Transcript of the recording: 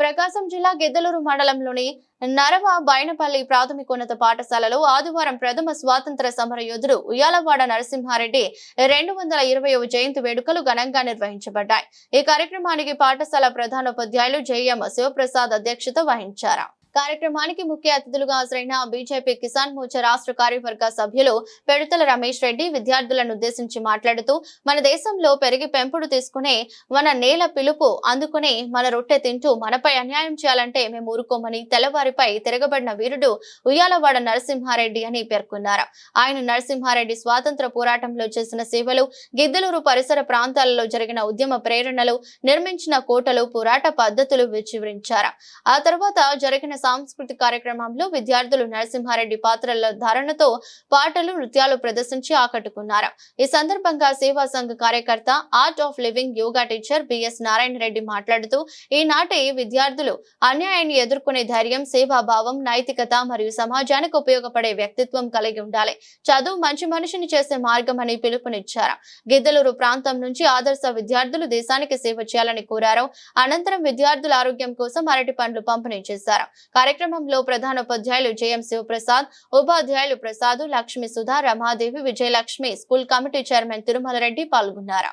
ప్రకాశం జిల్లా గిద్దలూరు మండలంలోని నరవ బైనపల్లి ప్రాథమికోన్నత పాఠశాలలో ఆదివారం ప్రథమ స్వాతంత్ర సమర యోధుడు ఉయ్యాలవాడ నరసింహారెడ్డి రెండు వందల ఇరవైవ జయంతి వేడుకలు ఘనంగా నిర్వహించబడ్డాయి. ఈ కార్యక్రమానికి పాఠశాల ప్రధానోపాధ్యాయులు జేఎం శివప్రసాద్ అధ్యక్షత వహించారు. కార్యక్రమానికి ముఖ్య అతిథులుగా హాజరైన బీజేపీ కిసాన్ మోర్చా రాష్ట్ర కార్యవర్గ సభ్యులు పెడుతల రమేష్ రెడ్డి విద్యార్థులను ఉద్దేశించి మాట్లాడుతూ మన దేశంలో పెరిగి పెంపుడు తీసుకునే మన నేల పిలుపు అందుకుని మన రొట్టె తింటూ మనపై అన్యాయం చేయాలంటే మేము ఊరుకోమని తెల్లవారిపై తిరగబడిన వీరుడు ఉయ్యాలవాడ నరసింహారెడ్డి అని పేర్కొన్నారు. ఆయన నరసింహారెడ్డి స్వాతంత్ర పోరాటంలో చేసిన సేవలు గిద్దలూరు పరిసర ప్రాంతాలలో జరిగిన ఉద్యమ ప్రేరణలు నిర్మించిన కోటలు పోరాట పద్ధతులు వివరించారు. ఆ తర్వాత జరిగిన సాంస్కృతిక కార్యక్రమంలో విద్యార్థులు నరసింహారెడ్డి పాత్రల ధారణతో పాటలు నృత్యాలు ప్రదర్శించి ఆకట్టుకున్నారు. ఈ సందర్భంగా సేవా సంఘ కార్యకర్త art of living yoga teacher BS Narayana Reddy మాట్లాడుతూ ఈనాటి విద్యార్థులు అన్యాయాన్ని ఎదుర్కొనే ధైర్యం సేవాభావం నైతికత మరియు సమాజానికి ఉపయోగపడే వ్యక్తిత్వం కలిగి ఉండాలి. చదువు మంచి మనిషిని చేసే మార్గం అని పిలుపునిచ్చారు. గిద్దలూరు ప్రాంతం నుంచి ఆదర్శ విద్యార్థులు దేశానికి సేవ చేయాలని కోరారు. అనంతరం విద్యార్థుల ఆరోగ్యం కోసం అరటి పండ్లు పంపిణీ చేశారు. కార్యక్రమంలో ప్రధానోపాధ్యాయులు జేఎం శివప్రసాద్ ఉపాధ్యాయులు Prasad Lakshmi Sudha Ramadevi Vijayalakshmi school committee chairman Tirumala Reddy పాల్గొన్నారు.